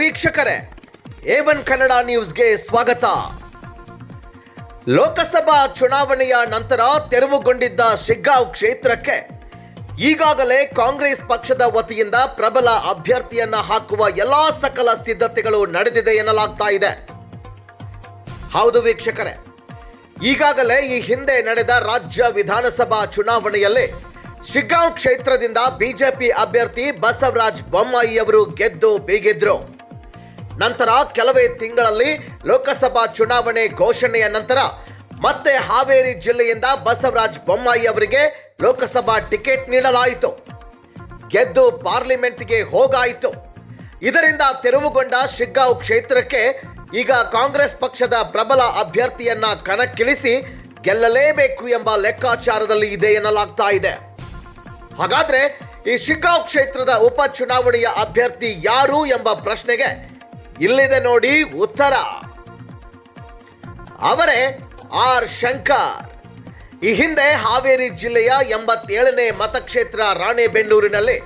ವೀಕ್ಷಕರೇ, ಏವನ್ ಕನ್ನಡ ನ್ಯೂಸ್ಗೆ ಸ್ವಾಗತ. ಲೋಕಸಭಾ ಚುನಾವಣೆಯ ನಂತರ ತೆರವುಗೊಂಡಿದ್ದ ಶಿಗ್ಗಾಂವ್ ಕ್ಷೇತ್ರಕ್ಕೆ ಈಗಾಗಲೇ ಕಾಂಗ್ರೆಸ್ ಪಕ್ಷದ ವತಿಯಿಂದ ಪ್ರಬಲ ಅಭ್ಯರ್ಥಿಯನ್ನ ಹಾಕುವ ಎಲ್ಲಾ ಸಕಲ ಸಿದ್ಧತೆಗಳು ನಡೆದಿದೆ ಎನ್ನಲಾಗ್ತಾ ಇದೆ. ಹೌದು ವೀಕ್ಷಕರೇ, ಈಗಾಗಲೇ ಈ ಹಿಂದೆ ನಡೆದ ರಾಜ್ಯ ವಿಧಾನಸಭಾ ಚುನಾವಣೆಯಲ್ಲಿ ಶಿಗ್ಗಾಂವ್ ಕ್ಷೇತ್ರದಿಂದ ಬಿಜೆಪಿ ಅಭ್ಯರ್ಥಿ ಬಸವರಾಜ್ ಬೊಮ್ಮಾಯಿ ಅವರು ಗೆದ್ದು ಬೀಗಿದ್ರು. ನಂತರ ಕೆಲವೇ ತಿಂಗಳಲ್ಲಿ ಲೋಕಸಭಾ ಚುನಾವಣೆ ಘೋಷಣೆಯ ನಂತರ ಮತ್ತೆ ಹಾವೇರಿ ಜಿಲ್ಲೆಯಿಂದ ಬಸವರಾಜ್ ಬೊಮ್ಮಾಯಿ ಅವರಿಗೆ ಲೋಕಸಭಾ ಟಿಕೆಟ್ ನೀಡಲಾಯಿತು. ಗೆದ್ದು ಪಾರ್ಲಿಮೆಂಟ್ಗೆ ಹೋಗಾಯಿತು. ಇದರಿಂದ ತೆರವುಗೊಂಡ ಶಿಗ್ಗಾಂವ್ ಕ್ಷೇತ್ರಕ್ಕೆ ಈಗ ಕಾಂಗ್ರೆಸ್ ಪಕ್ಷದ ಪ್ರಬಲ ಅಭ್ಯರ್ಥಿಯನ್ನ ಕಣಕ್ಕಿಳಿಸಿ ಗೆಲ್ಲಲೇಬೇಕು ಎಂಬ ಲೆಕ್ಕಾಚಾರದಲ್ಲಿ ಇದೆ ಎನ್ನಲಾಗ್ತಾ ಇದೆ. ಹಾಗಾದ್ರೆ ಈ ಶಿಗ್ಗಾಂವ್ ಕ್ಷೇತ್ರದ ಉಪ ಚುನಾವಣೆಯ ಅಭ್ಯರ್ಥಿ ಯಾರು ಎಂಬ ಪ್ರಶ್ನೆಗೆ ಇಲ್ಲಿದೆ ನೋಡಿ ಉತ್ತರ. ಅವರೇ ಆರ್ ಶಂಕರ್. ಈ ಹಿಂದೆ ಹಾವೇರಿ ಜಿಲ್ಲೆಯ ಎಂಬತ್ತೇಳನೇ ಮತಕ್ಷೇತ್ರ ರಾಣೆಬೆನ್ನೂರಿನಲ್ಲಿ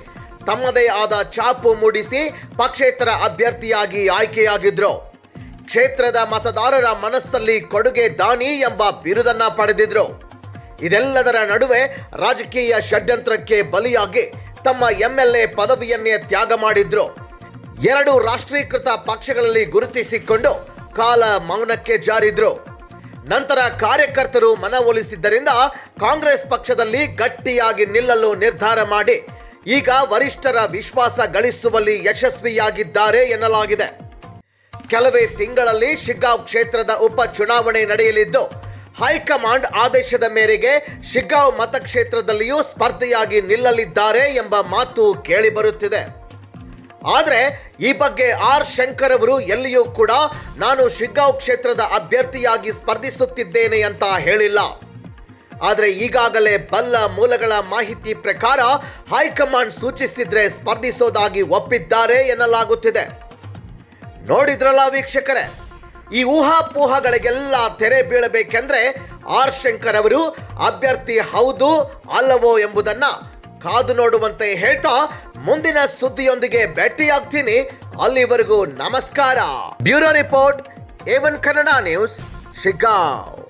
ತಮ್ಮದೇ ಆದ ಛಾಪು ಮೂಡಿಸಿ ಪಕ್ಷೇತರ ಅಭ್ಯರ್ಥಿಯಾಗಿ ಆಯ್ಕೆಯಾಗಿದ್ರು. ಕ್ಷೇತ್ರದ ಮತದಾರರ ಮನಸ್ಸಲ್ಲಿ ಕೊಡುಗೆ ದಾನಿ ಎಂಬ ಬಿರುದನ್ನ ಪಡೆದಿದ್ರು. ಇದೆಲ್ಲದರ ನಡುವೆ ರಾಜಕೀಯ ಷಡ್ಯಂತ್ರಕ್ಕೆ ಬಲಿಯಾಗಿ ತಮ್ಮ ಎಂಎಲ್ಎ ಪದವಿಯನ್ನೇ ತ್ಯಾಗ ಮಾಡಿದ್ರು. ಎರಡು ರಾಷ್ಟ್ರೀಕೃತ ಪಕ್ಷಗಳಲ್ಲಿ ಗುರುತಿಸಿಕೊಂಡು ಕಾಲ ಮೌನಕ್ಕೆ ಜಾರಿದ್ರು. ನಂತರ ಕಾರ್ಯಕರ್ತರು ಮನವೊಲಿಸಿದ್ದರಿಂದ ಕಾಂಗ್ರೆಸ್ ಪಕ್ಷದಲ್ಲಿ ಗಟ್ಟಿಯಾಗಿ ನಿಲ್ಲಲು ನಿರ್ಧಾರ ಮಾಡಿ, ಈಗ ವರಿಷ್ಠರ ವಿಶ್ವಾಸ ಗಳಿಸುವಲ್ಲಿ ಯಶಸ್ವಿಯಾಗಿದ್ದಾರೆ ಎನ್ನಲಾಗಿದೆ. ಕೆಲವೇ ತಿಂಗಳಲ್ಲಿ ಶಿಗ್ಗಾಂವ್ ಕ್ಷೇತ್ರದ ಉಪ ಚುನಾವಣೆ ನಡೆಯಲಿದ್ದು ಹೈಕಮಾಂಡ್ ಆದೇಶದ ಮೇರೆಗೆ ಶಿಗ್ಗಾವ್ ಮತಕ್ಷೇತ್ರದಲ್ಲಿಯೂ ಸ್ಪರ್ಧೆಯಾಗಿ ನಿಲ್ಲಲಿದ್ದಾರೆ ಎಂಬ ಮಾತು ಕೇಳಿಬರುತ್ತಿದೆ. ಆದರೆ ಈ ಬಗ್ಗೆ ಆರ್ ಶಂಕರ್ ಅವರು ಎಲ್ಲಿಯೂ ಕೂಡ ನಾನು ಶಿಗ್ಗಾವ್ ಕ್ಷೇತ್ರದ ಅಭ್ಯರ್ಥಿಯಾಗಿ ಸ್ಪರ್ಧಿಸುತ್ತಿದ್ದೇನೆ ಅಂತ ಹೇಳಿಲ್ಲ. ಆದರೆ ಈಗಾಗಲೇ ಬಲ್ಲ ಮೂಲಗಳ ಮಾಹಿತಿ ಪ್ರಕಾರ ಹೈಕಮಾಂಡ್ ಸೂಚಿಸಿದ್ರೆ ಸ್ಪರ್ಧಿಸೋದಾಗಿ ಒಪ್ಪಿದ್ದಾರೆ ಎನ್ನಲಾಗುತ್ತಿದೆ. ನೋಡಿದ್ರಲ್ಲ ವೀಕ್ಷಕರೇ? ಈ ಊಹಾಪೋಹಗಳಿಗೆಲ್ಲ ತೆರೆ ಬೀಳಬೇಕೆಂದ್ರೆ ಆರ್ ಶಂಕರ್ ಅವರು, ಅಭ್ಯರ್ಥಿ ಹೌದು ಅಲ್ಲವೋ ಎಂಬುದನ್ನ ಕಾದು ನೋಡುವಂತೆ ಹೇಳ್ತಾ ಮುಂದಿನ ಸುದ್ದಿಯೊಂದಿಗೆ ಭೇಟಿಯಾಗ್ತೀನಿ. ಅಲ್ಲಿವರೆಗೂ ನಮಸ್ಕಾರ. Bureau report A one Kannada news, Shiggaon.